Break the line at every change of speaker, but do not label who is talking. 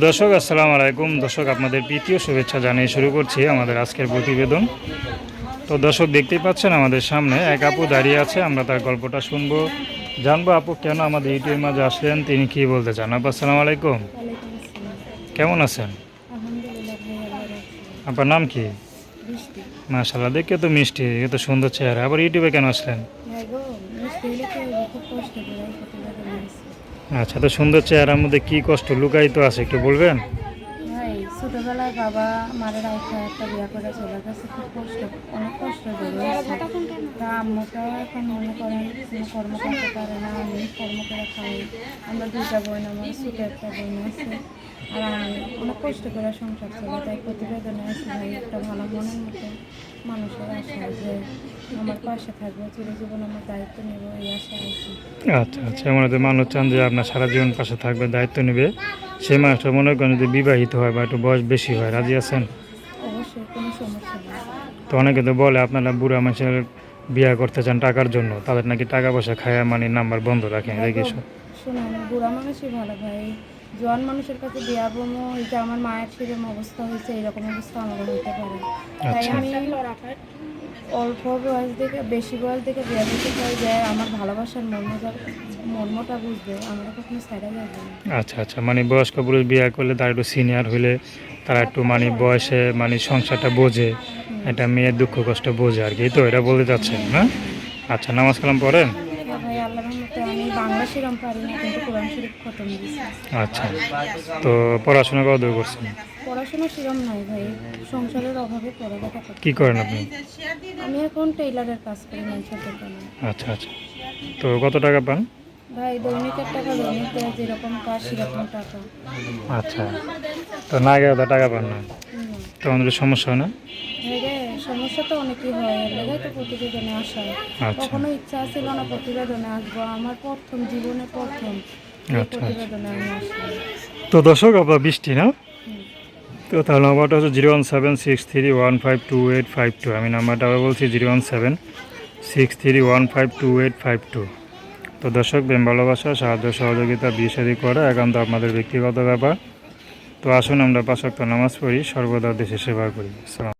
দর্শক আসসালামু আলাইকুম। দর্শক আপনাদের প্রীতীয় শুভেচ্ছা জানিয়ে শুরু করছি আমাদের আজকের প্রতিবেদন। তো দর্শক দেখতেই পাচ্ছেন আমাদের সামনে এক আপু দাঁড়িয়ে আছে আমরা তার গল্পটা শুনব। জানব আপু কেন আমাদের ইউটিউবের মাঝে আসলেন তিনি কি বলতে চান? আপু আসসালামু আলাইকুম। কেমন আছেন? আপনার নাম কি?
বৃষ্টি
মাশাল্লাহ দেখে তো মিষ্টি এত সুন্দর চেহারা। আবার ইউটিউবে কেন আসলেন?
তো
আচ্ছা তো সুন্দর চেহারার মধ্যে কি কষ্ট? লুকায়িত আছে একটু বলবেন?
ছোটোবেলায় বাবা মারের আইসা একটা বিয়া করে চলে গেছে খুব কষ্ট অনেক কষ্ট তা আম্মুটাও এখন মনে করেন কোনো কর্ম করতে পারে না আমি কর্ম করে খাই। আমরা দুইটা বোন আমার ছোটো একটা বোন আছে আর অনেক কষ্ট করে সংসার চলে তাই প্রতিবেদনে আছে একটা ভালো মনের মতো। মানুষের আশা যে আমার পাশে থাকবে চিরজীবন আমার দায়িত্ব নেব এই আশা আছে
আচ্ছা আচ্ছা এমন হতে মানুষ চান যে আপনার সারা জীবন পাশে থাকবে দায়িত্ব নেবে। সেই মানুষটা মনে করেন যদি বিবাহিত হয় বা একটু বয়স বেশি হয় রাজি আছেন?
অবশ্যই কোনো সমস্যা নেই।
তো অনেকে তো বলে আপনারা বুড়া মানুষের বিয়ে করতে চান টাকার জন্য তাদের নাকি টাকা পয়সা খায়া মানে নাম্বার বন্ধ রাখেন এটা কি
বুড়া মানুষই ভালো ভাই। জোয়ান মানুষের কাছে বিয়া বমো এটা আমার মায়ের সেরকম অবস্থা হয়েছে এরকম অবস্থা আমারও হইতে পারে। তাই
আচ্ছা।
আমি অল্প বয়স থেকে বেশি বয়স থেকে বিয়া দিতে চাই যে আমার ভালোবাসার মর্মটা মর্মটা বুঝবে আমরা কখনো ছাড়া যাবে
আচ্ছা আচ্ছা। মানে বয়স্ক পুরুষ বিয়ে করলে তারা একটু সিনিয়র হলে তারা একটু মানে বয়সে মানে সংসারটা বোঝে এটা মেয়ের দুঃখ কষ্ট বোঝে আর কি তো এটা বলতে চাচ্ছেন না? আচ্ছা নামাজ কালাম পড়েন
তো ভাই আল্লাহর রহমতে আমি সেরকম পারি না কিন্তু কোরআন শরীফ খতম দিছি
আচ্ছা তো পড়াশোনা কত দূর করছেন?
পড়াশোনা সেরকম নাই ভাই সংসারের অভাবে পড়ালেখা
কি করেন আপনি?
আমি এখন টেইলারের কাজ করি মানুষের দোকানে
আচ্ছা আচ্ছা। তো কত টাকা পান?
ভাই দৈনিকের টাকা দৈনিক যেরকম কাজ সেরকম টাকা।
আচ্ছা তো না গেলে টাকা পান না। তো আমাদের সমস্যা হয় না?
সমস্যা তো অনেকই হয়। এর লেগে তো প্রতিবেদনে আসা
আচ্ছা।
কখনো ইচ্ছা ছিল না প্রতিবেদনে আসব। আমার প্রথম জীবনে প্রথম
আচ্ছা, আচ্ছা।
প্রতিবেদনে আমি আসলাম।
তো দর্শক আপনার বৃষ্টি না? তো তাহলে নাম্বারটা হচ্ছে zero one seven six three one five two eight five two. আমি নাম্বারটা আবার বলছি zero one seven six three one five two eight five two. তো দর্শক প্রেম ভালোবাসা সাহায্য সহযোগিতা বিয়ে করা একান্ত আপনাদের ব্যক্তিগত ব্যাপার। তো আসুন আমরা পাশাক্ত নামাজ পড়ি সর্বদা দেশে সেবা করি।